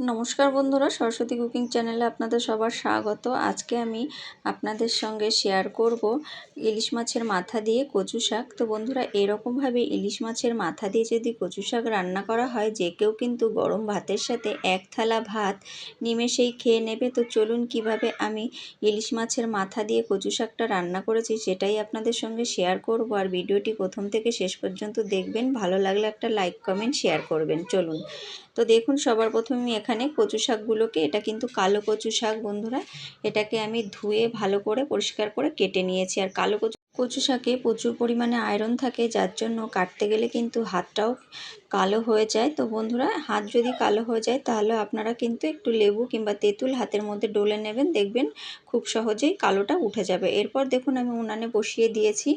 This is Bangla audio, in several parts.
নমস্কার বন্ধুরা, সরস্বতী কুকিং চ্যানেলে আপনাদের সবার স্বাগত। আজকে আমি আপনাদের সঙ্গে শেয়ার করব ইলিশ মাছের মাথা দিয়ে কচু শাক। তো বন্ধুরা, এরকমভাবে ইলিশ মাছের মাথা দিয়ে যদি কচু শাক রান্না করা হয়, যে কেউ কিন্তু গরম ভাতের সাথে এক থালা ভাত নিমেষেই খেয়ে নেবে। তো চলুন কীভাবে আমি ইলিশ মাছের মাথা দিয়ে কচু শাকটা রান্না করেছি, সেটাই আপনাদের সঙ্গে শেয়ার করব। আর ভিডিওটি প্রথম থেকে শেষ পর্যন্ত দেখবেন। ভালো লাগলে একটা লাইক কমেন্ট শেয়ার করবেন। চলুন। তো দেখুন, সবার প্রথমে আমি এখানে কচু শাকগুলোকে, এটা কিন্তু কালো কচু শাক বন্ধুরা, এটাকে আমি ধুয়ে ভালো করে পরিষ্কার করে কেটে নিয়েছি। আর কালো কচু কচু শাকে প্রচুর পরিমাণে আয়রন থাকে, যার জন্য কাটতে গেলে কিন্তু হাতটাও কালো হয়ে যায়। তো বন্ধুরা, হাত যদি কালো হয়ে যায়, তাহলে আপনারা কিন্তু একটু লেবু কিংবা তেঁতুল হাতের মধ্যে ডলে নেবেন। দেখবেন খুব সহজেই কালোটা উঠে যাবে। এরপর দেখুন, আমি উনানে বসিয়ে দিয়েছি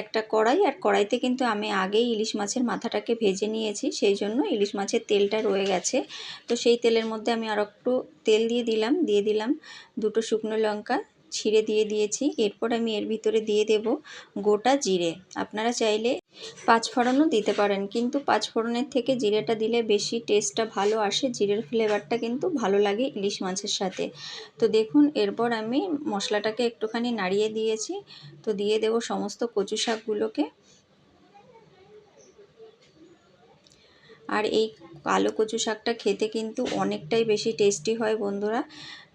একটা কড়াই। আর কড়াইতে কিন্তু আমি আগেই ইলিশ মাছের মাথাটাকে ভেজে নিয়েছি, সেই জন্য ইলিশ মাছের তেলটা রয়ে গেছে। তো সেই তেলের মধ্যে আমি আর একটু তেল দিয়ে দিলাম। দিয়ে দিলাম দুটো শুকনো লঙ্কা ছিঁড়ে দিয়ে দিয়েছি। এরপর আমি এর ভিতরে দিয়ে দেব গোটা জিরে। আপনারা চাইলে পাঁচফোড়নও দিতে পারেন, কিন্তু পাঁচফোড়নের থেকে জিরেটা দিলে বেশি টেস্টটা ভালো আসে। জিরের ফ্লেভারটা কিন্তু ভালো লাগে ইলিশ মাছের সাথে। তো দেখুন, এরপর আমি মশলাটাকে একটুখানি নাড়িয়ে দিয়েছি। তো দিয়ে দেব সমস্ত কচু শাকগুলোকে। আর এই কালো কচু শাকটা খেতে কিন্তু অনেকটাই বেশি টেস্টি হয় বন্ধুরা।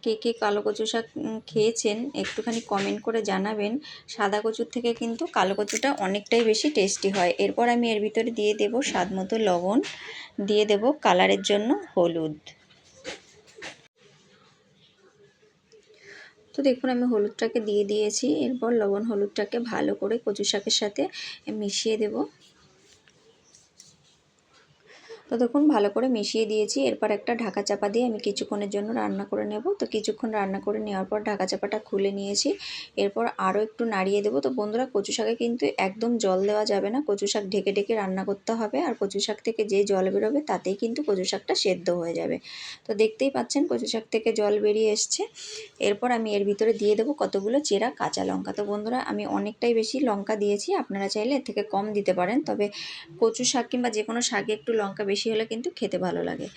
কে কে কালো কচু শাক খেয়েছেন, একটুখানি কমেন্ট করে জানাবেন। সাদা কচুর থেকে কিন্তু কালো কচুটা অনেকটাই বেশি টেস্টি হয়। এরপর আমি এর ভিতরে দিয়ে দেব স্বাদ মতো লবণ, দিয়ে দেব কালারের জন্য হলুদ। তো দেখুন, আমি হলুদটাকে দিয়ে দিয়েছি। এরপর লবণ হলুদটাকে ভালো করে কচু শাকের সাথে মিশিয়ে দেব। তো দেখুন, ভালো করে মিশিয়ে দিয়েছি। এরপর একটা ঢাকা চাপা দিয়ে আমি কিছুক্ষণের জন্য রান্না করে নেব। তো কিছুক্ষণ রান্না করে নেওয়ার পর ঢাকা চাপাটা খুলে নিয়েছি। এরপর আরও একটু নাড়িয়ে দেবো। তো বন্ধুরা, কচু শাকে কিন্তু একদম জল দেওয়া যাবে না। কচু শাক ঢেকে ঢেকে রান্না করতে হবে। আর কচু শাক থেকে যে জল বেরোবে, তাতেই কিন্তু কচু শাকটা সেদ্ধ হয়ে যাবে। তো দেখতেই পাচ্ছেন, কচু শাক থেকে জল বেরিয়ে এসছে। এরপর আমি এর ভিতরে দিয়ে দেবো কতগুলো চেরা কাঁচা লঙ্কা। তো বন্ধুরা, আমি অনেকটাই বেশি লঙ্কা দিয়েছি। আপনারা চাইলে এর থেকে কম দিতে পারেন। তবে কচু শাক কিংবা যে কোনো শাকে একটু লঙ্কা বেশি হলে কিন্তু খেতে ভালো লাগে।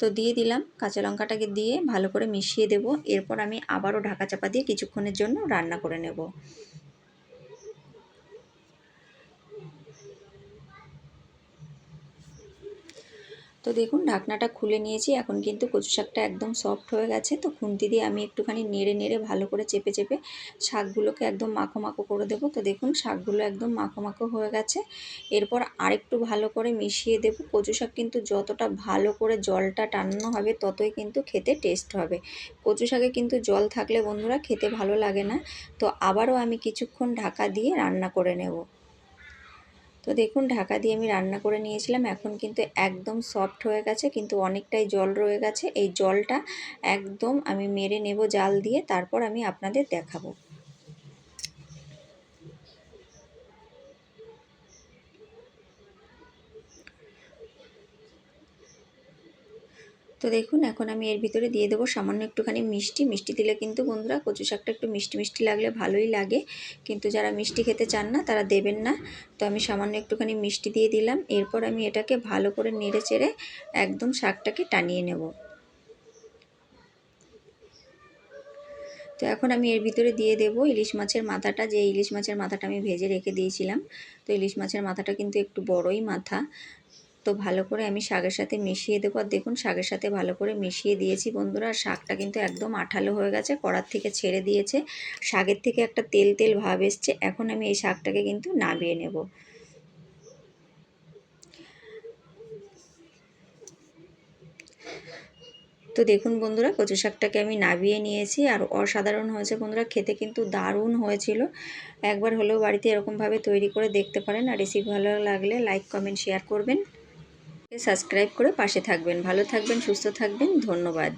তো দিয়ে দিলাম কাঁচা লঙ্কাটাকে দিয়ে ভালো করে মিশিয়ে দেব। এরপর আমি আবারও ঢাকা চাপা দিয়ে কিছুক্ষণের জন্য রান্না করে নেব। তো দেখুন, ঢাকনাটা খুলে নিয়েছি। এখন কিন্তু কচু শাকটা একদম সফট হয়ে গেছে। তো খুন্তি দিয়ে আমি একটুখানি নেড়ে নেড়ে ভালো করে চেপে চেপে শাকগুলোকে একদম মাখো মাখো করে দেবো। তো দেখুন, শাকগুলো একদম মাখো মাখো হয়ে গেছে। এরপর আরেকটু ভালো করে মিশিয়ে দেব। কচু শাক কিন্তু যতটা ভালো করে জলটা টানানো হবে, ততই কিন্তু খেতে টেস্ট হবে। কচু শাকে কিন্তু জল থাকলে বন্ধুরা খেতে ভালো লাগে না। তো আবারও আমি কিছুক্ষণ ঢাকা দিয়ে রান্না করে নেব। তো দেখুন, ঢাকা দিয়ে আমি রান্না করে নিয়েছিলাম। এখন কিন্তু একদম সফট হয়ে গেছে, কিন্তু অনেকটাই জল রয়ে গেছে। এই জলটা একদম আমি মেরে নেব জাল দিয়ে, তারপর আমি আপনাদের দেখাবো। তো দেখুন, এখন আমি এর ভিতরে দিয়ে দেবো সামান্য একটুখানি মিষ্টি। মিষ্টি দিলে কিন্তু বন্ধুরা কচু শাকটা একটু মিষ্টি মিষ্টি লাগলে ভালোই লাগে। কিন্তু যারা মিষ্টি খেতে চান না, তারা দেবেন না। তো আমি সামান্য একটুখানি মিষ্টি দিয়ে দিলাম। এরপর আমি এটাকে ভালো করে নেড়ে চেড়ে একদম শাকটাকে টানিয়ে নেব। তো এখন আমি এর ভিতরে দিয়ে দেব ইলিশ মাছের মাথাটা। যে ইলিশ মাছের মাথাটা আমি ভেজে রেখে দিয়েছিলাম, তো ইলিশ মাছের মাথাটা কিন্তু একটু বড়ই মাথা। তো ভালো করে আমি শাকের সাথে মিশিয়ে দেবো। আর দেখুন, শাকের সাথে ভালো করে মিশিয়ে দিয়েছি বন্ধুরা। আর শাকটা কিন্তু একদম আঠালো হয়ে গেছে, কড়ার থেকে ছেড়ে দিয়েছে। শাকের থেকে একটা তেল তেল ভাব এসছে। এখন আমি এই শাকটাকে কিন্তু নামিয়ে নেব। তো দেখুন বন্ধুরা, কচু শাকটাকে আমি নাবিয়ে নিয়েছি। আর অসাধারণ হয়েছে বন্ধুরা, খেতে কিন্তু দারুণ হয়েছিল। একবার হলেও বাড়িতে এরকমভাবে তৈরি করে দেখতে পারেন। আর রেসিপি ভালো লাগলে লাইক, কমেন্ট, শেয়ার করবেন। সাবস্ক্রাইব করে পাশে থাকবেন ভালো থাকবেন সুস্থ থাকবেন ধন্যবাদ।